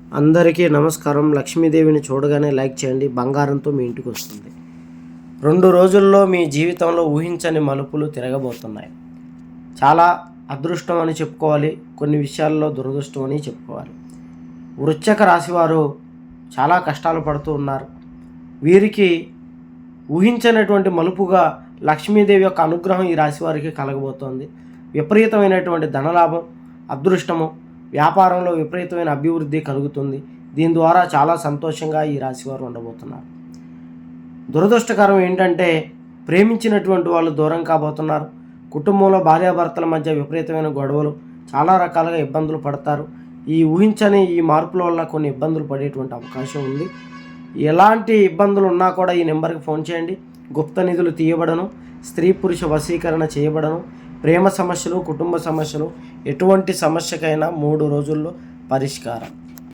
అందరికీ నమస్కారం. లక్ష్మీదేవిని చూడగానే లైక్ చేయండి. బంగారంతో మీ ఇంటికి వస్తుంది. రెండు రోజుల్లో మీ జీవితంలో ఊహించని మలుపులు తిరగబోతున్నాయి. చాలా అదృష్టం అని చెప్పుకోవాలి. కొన్ని విషయాల్లో దురదృష్టం అని చెప్పుకోవాలి. వృశ్చక రాశివారు చాలా కష్టాలు పడుతూ ఉన్నారు. వీరికి ఊహించనటువంటి మలుపుగా లక్ష్మీదేవి యొక్క అనుగ్రహం ఈ రాశి వారికి కలగబోతోంది. విపరీతమైనటువంటి ధనలాభం అదృష్టము వ్యాపారంలో విపరీతమైన అభివృద్ధి కలుగుతుంది. దీని ద్వారా చాలా సంతోషంగా ఈ రాశివారు ఉండబోతున్నారు. దురదృష్టకరం ఏంటంటే ప్రేమించినటువంటి వాళ్ళు దూరం కాబోతున్నారు. కుటుంబంలో భార్యాభర్తల మధ్య విపరీతమైన గొడవలు చాలా రకాలుగా ఇబ్బందులు పడతారు. ఈ ఊహించని ఈ మార్పుల వల్ల కొన్ని ఇబ్బందులు పడేటువంటి అవకాశం ఉంది. ఎలాంటి ఇబ్బందులు ఉన్నా కూడా ఈ నెంబర్కి ఫోన్ చేయండి. గుప్త నిధులు తీయబడను. స్త్రీ పురుష వశీకరణ చేయబడను. ప్రేమ సమస్యలు కుటుంబ సమస్యలు ఎటువంటి సమస్యకైనా మూడు రోజుల్లో పరిష్కారం.